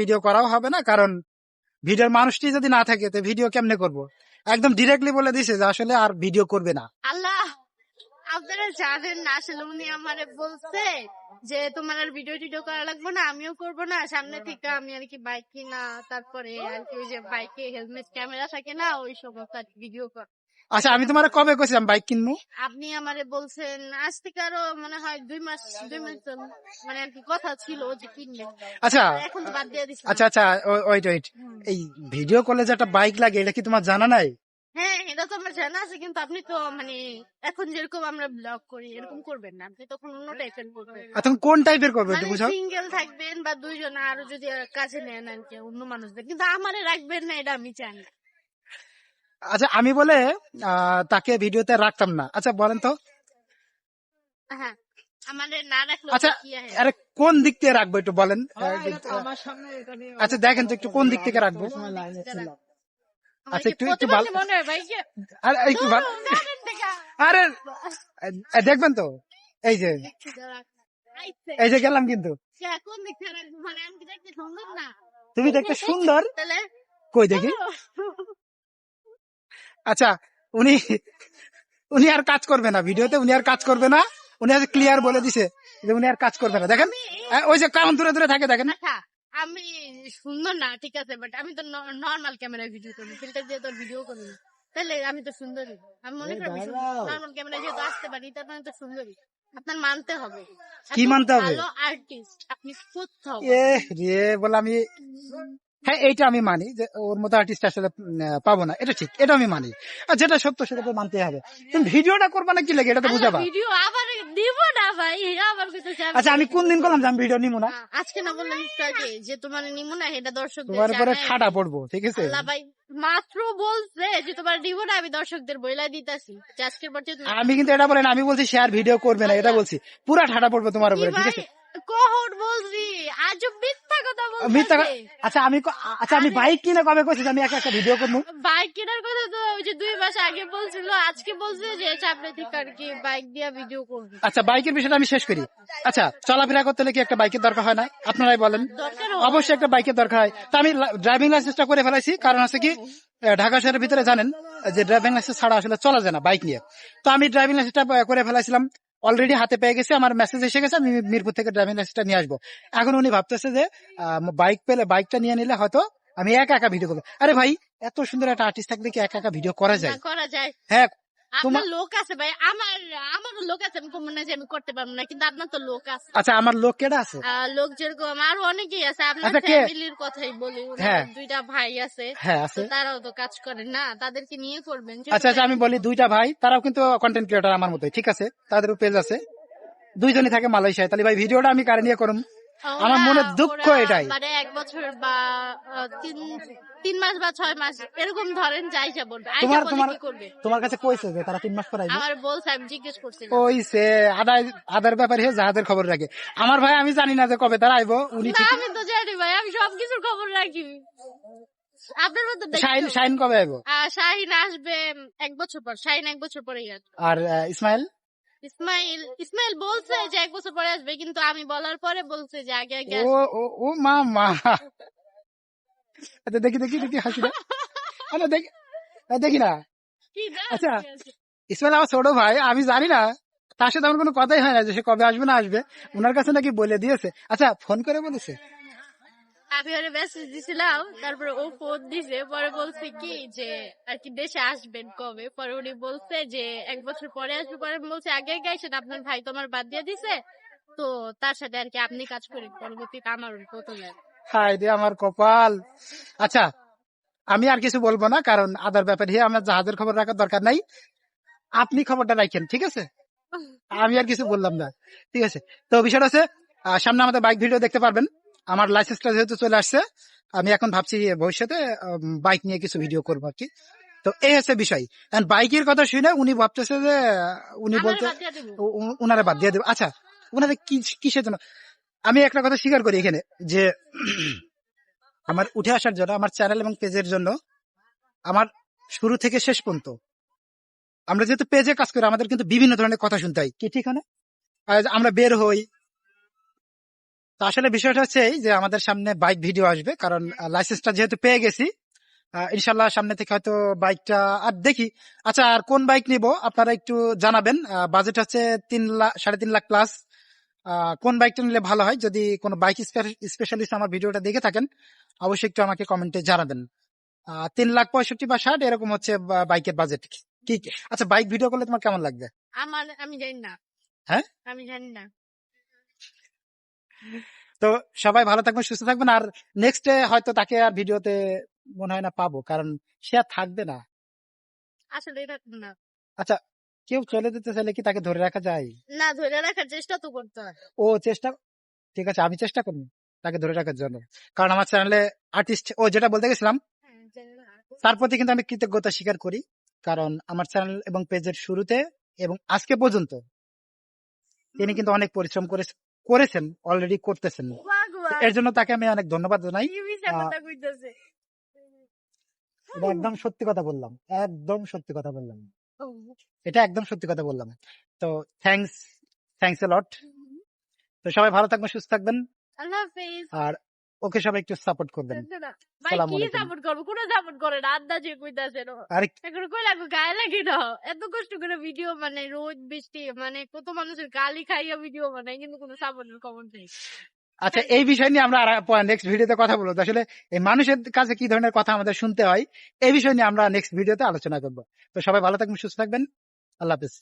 Video করাও হবে না, কারণ ভিডিওর মানুষটি যদি না থাকে, তো ভিডিও কেমনে করব? একদম ডিরেক্টলি বলে দিছে যে আসলে আর ভিডিও করবে না। আল্লাহ, আপনারা জানেন না, আসলে উনি আমারে বলছে যে তোমার আর ভিডিও টিডিও করা লাগবে না, আমিও করব না, সামনে থেকে আমি আর কি বাইক কিনা, তারপরে আর কি ওই যে বাইকে হেলমেট ক্যামেরা থাকে না, ওই সমস্ত ভিডিও কর। আচ্ছা আমি তোমার কবে কইছিলাম বাইক কিনবো? আপনি আমারে বলছেন আজ থেকে আরও মনে হয় দুই মাস দুই মাস মানে আর কি কথা ছিল যে কিনবে। আচ্ছা এখন বাদ দিয়ে দিচ্ছি আচ্ছা আচ্ছা ওয়েট ওয়েট। এই ভিডিও করলে যে একটা বাইক লাগে এটা কি তোমার জানা নাই? হ্যাঁ এটা তো আমার জানা আছে কিন্তু আপনি তো মানে এখন যেরকম আমরা ব্লগ করি এরকম করবেন না। আপনি তখন অন্য টাইপের করবেন। এখন কোন টাইপের করবে একটু বুঝাও? সিঙ্গেল থাকবেন বা দুইজন আরও যদি কাছে নেন আর কি অন্য মানুষদের। কিন্তু আমারে রাখবেন না এটা আমি চাই না আচ্ছা আমি বলে আহ, তাকে ভিডিওতে রাখতাম না। আচ্ছা বলেন তো। হ্যাঁ আমারে না রাখলে আচ্ছা আরে কোন দিক থেকে রাখব একটু বলেন? আমার সামনে এটা নিয়ে আচ্ছা দেখেন তো একটু কোন দিক থেকে রাখব। আচ্ছা, একটু- একটু ভালো- মনে আরে একটু ভালো আরে দেখবেন তো? এই যে। এই যে গেলাম কিন্তু। সে কোন দিক থেকে রাখব? মানে আমি কি দেখতে সুন্দর না? তুমি দেখতে সুন্দর? কই দেখি? আচ্ছা উনি উনি আর কাজ করবে না ভিডিওতে উনি আর কাজ করবে না উনি আজ ক্লিয়ার বলে দিছে যে উনি আর কাজ করবে না। দেখেন ওই যে কারণ দূরে দূরে থাকে দেখেন আচ্ছা আমি সুন্দর না ঠিক আছে বাট আমি তো নর্মাল ক্যামেরায় ভিডিও করি ফিল্টার দিয়ে তো ভিডিও করি না। তাহলে আমি তো সুন্দরী আমি মনে করি। নর্মাল ক্যামেরায় যেহেতু আসতে পারি তার মানে তো সুন্দরী আপনার মানতে হবে। কি মানতে হবে? ভালো আর্টিস্ট আপনি কোথাও এ রে বলে আমি হ্যাঁ এইটা আমি মানি যে ওর মতো আর্টিস্ট আসলে পাবো না। এটা ঠিক এটা আমি মানি। আর যেটা সত্য সেটা তো মানতে হবে। তুমি ভিডিওটা করবা না কি লাগে এটা তো বুঝাবা। ভিডিও আবার দিব না ভাই আবার আচ্ছা আমি কোন দিন করলাম যে আমি ভিডিও নিবো না? আজকে না বললাম একটু আগে যে তোমার নিমো না এটা দর্শকদের তোমার জানাই। ঠাটা পড়ব ঠিক আছে? আল্লাহ ভাই মাত্র বলছে যে তোমার দিব না আমি দর্শকদের বইলা দিতাছি। আজকের পর আমি কিন্তু এটা বলেন আমি বলছি শেয়ার ভিডিও করবে না এটা বলছি। পুরা ঠাটা পড়বে তোমার উপরে ঠিক আছে? কখন বলছি আজ মিথ্যা কথা মিথ্যা আচ্ছা আমি আচ্ছা আমি বাইক কিনে কবে করছি আমি একটা একটা ভিডিও করব বাইক কেনার কথা তো ওই যে দুই মাস আগে বলছিল আজকে বলছে যে সামনে থেকে আর কি বাইক দিয়া ভিডিও করবে। আচ্ছা বাইকের বিষয়টা আমি শেষ করি। আচ্ছা চলাফেরা করতে হলে কি একটা বাইকের দরকার হয় না? আপনারাই বলেন। অবশ্যই একটা বাইকের দরকার হয়। তো আমি ড্রাইভিং লাইসেন্সটা করে ফেলাইছি। কারণ আছে কি ঢাকা শহরের ভিতরে জানেন যে ড্রাইভিং লাইসেন্স ছাড়া আসলে চলা যায় না বাইক নিয়ে। তো আমি ড্রাইভিং লাইসেন্সটা করে ফেলাইছিলাম। অলরেডি হাতে পেয়ে গেছে আমার মেসেজ এসে গেছে আমি মিরপুর থেকে ড্রাইভিং লাইসেন্সটা নিয়ে আসব। এখন উনি ভাবতেছে যে বাইক পেলে বাইকটা নিয়ে নিলে হয়তো আমি একা একা ভিডিও করব। আরে ভাই এত সুন্দর একটা আর্টিস্ট থাকলে কি একা একা ভিডিও করা যায়? করা যায়। হ্যাঁ আপনার লোক আছে ভাই আমার আমারও লোক আছে আমি কমন যে আমি করতে পারব না কিন্তু আপনার তো লোক আছে। আচ্ছা আমার লোক কেডা আছে? লোক যেরকম আরও অনেকেই আছে আপনার আচ্ছা, ফ্যামিলির কথাই বলি হ্যাঁ। দুইটা ভাই আছে হ্যাঁ আছে। তারাও তো কাজ করে না তাদেরকে নিয়ে করবেন। আচ্ছা আচ্ছা আমি বলি দুইটা ভাই তারাও কিন্তু কন্টেন্ট ক্রিয়েটার আমার মতোই ঠিক আছে? তাদের পেজ আছে। দুইজনই থাকে মালয়েশিয়ায় তাহলে ভাই ভিডিওটা আমি কারে নিয়ে ওরা- আমার মনে দুঃখ এটাই। মানে এক বছর বা তিন তিন মাস বা ছয় মাস এরকম ধরেন যাই যা বলবে। তোমার তোমার তোমার কাছে কইছে যে তারা তিন মাস পর আইবে আমার বলছে আমি জিজ্ঞেস করছি সে আদায় আদার ব্যাপারে হে জাহাজের খবর রাখে। আমার ভাই আমি জানি না যে কবে তারা আইবো উনি ঠিক আমি তো জানি ভাই আমি সবকিছুর খবর রাখি। আপনার মতো শাইন শাইন কবে আইবো? শাহিন আসবে এক বছর পর শাহিন এক বছর পরেই আর ইসমাইল? ইসমাইল ইসমাইল বলছে যে এক বছর পরে আসবে কিন্তু আমি বলার পরে বলছে যে আগে আগে ও ও মা মা আচ্ছা দেখি দেখি দেখি হাসি না আরে দেখি দেখি না? আচ্ছা। ইসমাইল আমার ছোট ভাই আমি জানি না তার সাথে আমার কোনো কথাই হয় না যে সে কবে আসবে না আসবে। ওনার কাছে নাকি বলে দিয়েছে। আচ্ছা ফোন করে বলেছে। আমি ওরে মেসেজ দিছিলাম তারপরে ও ফোন দিছে পরে বলছে কি যে আর কি দেশে আসবেন কবে? পরে উনি বলছে যে এক বছর পরে আসবে পরে বলছি আগে আপনার ভাই তোমার বাদ দিয়ে দিছে তো তার সাথে আর কি আপনি কাজ করেন পরবর্তীতে আমার হাই রে আমার কপাল। আচ্ছা আমি আর কিছু বলব না কারণ আদার ব্যাপারে আমার জাহাজের খবর রাখার দরকার নাই। আপনি খবরটা রাখেন ঠিক আছে? আমি আর কিছু বললাম না ঠিক আছে? তো বিষয়টা আহ, সামনে আমাদের বাইক ভিডিও দেখতে পারবেন। আমার লাইসেন্সটা যেহেতু চলে আসছে আমি এখন ভাবছি ভবিষ্যতে বাইক নিয়ে কিছু ভিডিও করব আর কি। তো এই হচ্ছে বিষয়। বাইকের কথা শুনে উনি ভাবতেছে যে উনি বলতে উনারা বাদ দিয়ে দেবে। আচ্ছা উনাদের কি কিসের জন্য? আমি একটা কথা স্বীকার করি এখানে যে আমার উঠে আসার জন্য আমার চ্যানেল এবং পেজের জন্য আমার শুরু থেকে শেষ পর্যন্ত আমরা যেহেতু পেজে কাজ করি আমাদের কিন্তু বিভিন্ন ধরনের কথা শুনতে হয়। কি ঠিক না আমরা বের হই তো আসলে বিষয়টা হচ্ছে এই যে আমাদের সামনে বাইক ভিডিও আসবে কারণ লাইসেন্সটা যেহেতু পেয়ে গেছি ইনশাল্লাহ সামনে থেকে হয়তো বাইকটা আর দেখি। আচ্ছা আর কোন বাইক নিব আপনারা একটু জানাবেন বাজেট হচ্ছে তিন লাখ সাড়ে তিন লাখ প্লাস কোন বাইকটা নিলে ভালো হয়? যদি কোনো বাইক স্পেশালিস্ট আমার ভিডিওটা দেখে থাকেন অবশ্যই একটু আমাকে কমেন্টে জানাবেন। তিন লাখ পঁয়ষট্টি বা ষাট এরকম হচ্ছে বাইকের বাজেট কি? আচ্ছা বাইক ভিডিও করলে তোমার কেমন লাগবে? আমার আমি জানি না। হ্যাঁ? আমি জানি না। তো সবাই ভালো থাকবেন সুস্থ থাকবেন। আর নেক্সট হয়তো তাকে আর ভিডিওতে মনে হয় না পাবো কারণ সে আর থাকবে না। আসলে না। কেউ চলে যেতে চাইলে কি তাকে ধরে রাখা যায়? না ধরে রাখার চেষ্টা তো করতে হয়। ও চেষ্টা ঠিক আছে আমি চেষ্টা করব তাকে ধরে রাখার জন্য। কারণ আমার চ্যানেলে আর্টিস্ট ও যেটা বলতে গেছিলাম হ্যাঁ। তার প্রতি কিন্তু আমি কৃতজ্ঞতা স্বীকার করি কারণ আমার চ্যানেল এবং পেজের শুরুতে এবং আজকে পর্যন্ত তিনি কিন্তু অনেক পরিশ্রম করে করেছেন অলরেডি করতেছেন। এর জন্য তাকে আমি অনেক ধন্যবাদ জানাই। একদম সত্যি কথা বললাম একদম সত্যি কথা বললাম। এটা একদম সত্যি কথা বললাম। তো থ্যাংকস থ্যাংকস এ লট তো সবাই ভালো থাকবেন সুস্থ থাকবেন। আর ওকে সবাই একটু সাপোর্ট করবেন ভাই কি সাপোর্ট করব? কোনো সাপোর্ট করে না। আন্দাজে কইতাছে এখন কই লাগবে? গায়ে লাগে না। এত কষ্ট করে ভিডিও মানে রোদ বৃষ্টি মানে কত মানুষের গালি খাইয়া ভিডিও বানাই কিন্তু কোনো সাপোর্টের নেই। আচ্ছা এই বিষয় নিয়ে আমরা নেক্সট ভিডিওতে কথা বলব। আসলে এই মানুষের কাছে কি ধরনের কথা আমাদের শুনতে হয় এই বিষয় নিয়ে আমরা নেক্সট ভিডিওতে আলোচনা করব। তো সবাই ভালো থাকবেন সুস্থ থাকবেন। আল্লাহ হাফিজ।